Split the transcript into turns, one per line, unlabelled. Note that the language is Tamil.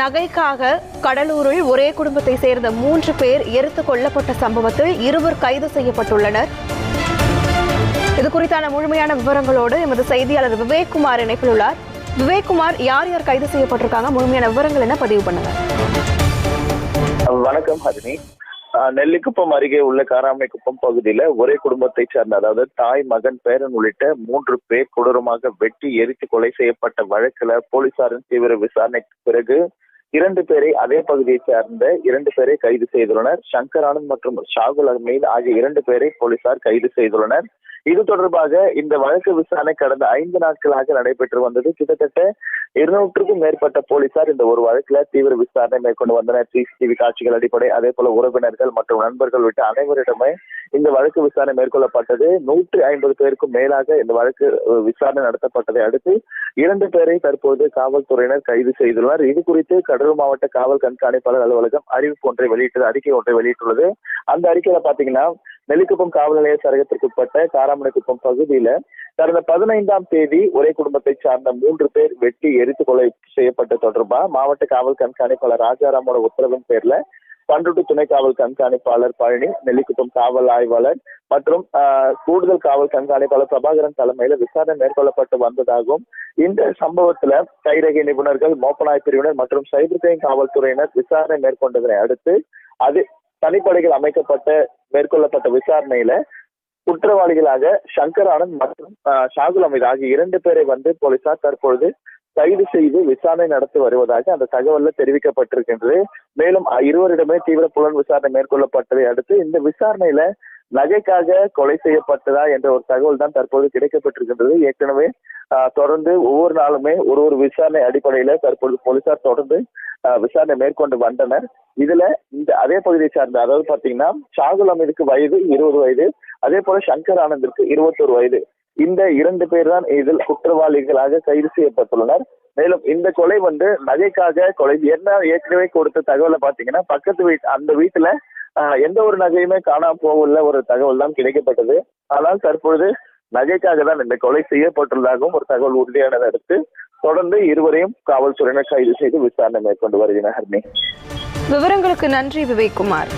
நகைக்காக கடலூரில் ஒரே குடும்பத்தை சேர்ந்த மூன்று பேர் எரித்து கொல்லப்பட்ட சம்பவத்தில் இருவர் கைது செய்யப்பட்டுள்ளனர். இது குறித்தான முழுமையான விவரங்களோடு எமது செய்தியாளர் விவேக்குமார் இணைப்பில் உள்ளார். விவேக்குமார் யார் யார் கைது செய்யப்பட்டிருக்காங்க? முழுமையான விவரங்கள் என்ன? பதிவு பண்ணுங்க.
வணக்கம் ஹரிணி. ஆஹ் நெல்லிக்குப்பம் அருகே உள்ள காராமைக்குப்பம் பகுதியில ஒரே குடும்பத்தை சேர்ந்த அதாவது தாய் மகன் பேரன் உள்ளிட்ட மூன்று பேர் கொடூரமாக வெட்டி எரித்து கொலை செய்யப்பட்ட வழக்குல போலீசாரின் தீவிர விசாரணைக்கு பிறகு இரண்டு பேரை அதே பகுதியை சேர்ந்த இரண்டு பேரை கைது செய்துள்ளனர். சங்கர் ஆனந்த் மற்றும் ஷாகுல் அஹ்மீத் ஆகிய இரண்டு பேரை போலீசார் கைது செய்துள்ளனர். இது தொடர்பாக இந்த வழக்கு விசாரணை கடந்த ஐந்து நாட்களாக நடைபெற்று வந்தது. கிட்டத்தட்ட இருநூற்றுக்கும் மேற்பட்ட போலீசார் இந்த ஒரு வழக்குல தீவிர விசாரணை மேற்கொண்டு வந்தனர். சிசிடிவி காட்சிகள் அடிப்படை அதே போல உறவினர்கள் மற்றும் நண்பர்கள் விட்டு அனைவரிடமே இந்த வழக்கு விசாரணை மேற்கொள்ளப்பட்டது. நூற்றி ஐம்பது பேருக்கும் மேலாக இந்த வழக்கு விசாரணை நடத்தப்பட்டதை அடுத்து இரண்டு பேரை தற்போது காவல்துறையினர் கைது செய்துள்ளனர். இது குறித்து கடலூர் மாவட்ட காவல் கண்காணிப்பாளர் அலுவலகம் அறிவிப்பு ஒன்றை வெளியிட்டது அறிக்கை ஒன்றை வெளியிட்டுள்ளது. அந்த அறிக்கையில பாத்தீங்கன்னா நெல்லிக்குப்பம் காவல் நிலைய சரகத்திற்குட்பட்ட காராமணிக்குப்பம் பகுதியில கடந்த பதினைந்தாம் தேதி ஒரே குடும்பத்தை சார்ந்த மூன்று பேர் வெட்டி எரித்து கொலை செய்யப்பட்ட தொடர்பா மாவட்ட காவல் கண்காணிப்பாளர் ராஜாராமோட உத்தரவின் பேர்ல பண்ருட்டு துணை காவல் கண்காணிப்பாளர் பழனி நெல்லிக்குப்பம் காவல் ஆய்வாளர் மற்றும் கூடுதல் காவல் கண்காணிப்பாளர் பிரபாகரன் தலைமையில விசாரணை மேற்கொள்ளப்பட்டு வந்ததாகவும் இந்த சம்பவத்துல கைரகை நிபுணர்கள் மோப்பநாய் பிரிவினர் மற்றும் சைபர் கிரைம் காவல்துறையினர் விசாரணை மேற்கொண்டதனை அடுத்து அது தனிப்படைகள் அமைக்கப்பட்ட மேற்கொள்ளப்பட்ட விசாரணையில குற்றவாளிகளாக சங்கர் ஆனந்த் மற்றும் ஆஹ், ஷாகுல் ஆகிய இரண்டு பேரை வந்து போலீசார் தற்பொழுது கைது செய்து விசாரணை நடத்தி வருவதாக அந்த தகவல்ல தெரிவிக்கப்பட்டிருக்கின்றது. மேலும் இருவரிடமே தீவிர புலன் விசாரணை மேற்கொள்ளப்பட்டதை அடுத்து இந்த விசாரணையில நகைக்காக கொலை செய்யப்பட்டதா என்ற ஒரு தகவல் தான் தற்போது கிடைக்கப்பட்டிருக்கின்றது. ஏற்கனவே ஆஹ், தொடர்ந்து ஒவ்வொரு நாளுமே ஒரு ஒரு விசாரணை அடிப்படையில தற்பொழுது போலீசார் தொடர்ந்து ஆஹ், விசாரணை மேற்கொண்டு வந்தனர். இதுல இந்த அதே பகுதியை சார்ந்த அதாவது பாத்தீங்கன்னா ஷாகுல் அமீதுக்கு வயது இருபது வயது அதே போல சங்கர் ஆனந்திற்கு இருபத்தொரு வயது. இந்த இரண்டு பேர் தான் இதில் குற்றவாளிகளாக கைது செய்யப்பட்டுள்ளனர். மேலும் இந்த கொலை வந்து நகைக்காக கொலை என்ன ஏற்கனவே கொடுத்த தகவலை பாத்தீங்கன்னா பக்கத்து வீட்டு அந்த வீட்டுல எந்த ஒரு நகையுமே காணாம போகல ஒரு தகவல் தான் கிடைக்கப்பட்டது. ஆனால் தற்பொழுது நகைக்காக தான் இந்த கொலை செய்யப்பட்டுள்ளதாகவும் ஒரு தகவல் உறுதியானதை அடுத்து தொடர்ந்து இருவரையும் காவல்துறையினர் கைது செய்து விசாரணை மேற்கொண்டு வருகின்றனர்
விவரங்களுக்கு நன்றி விவேக்குமார்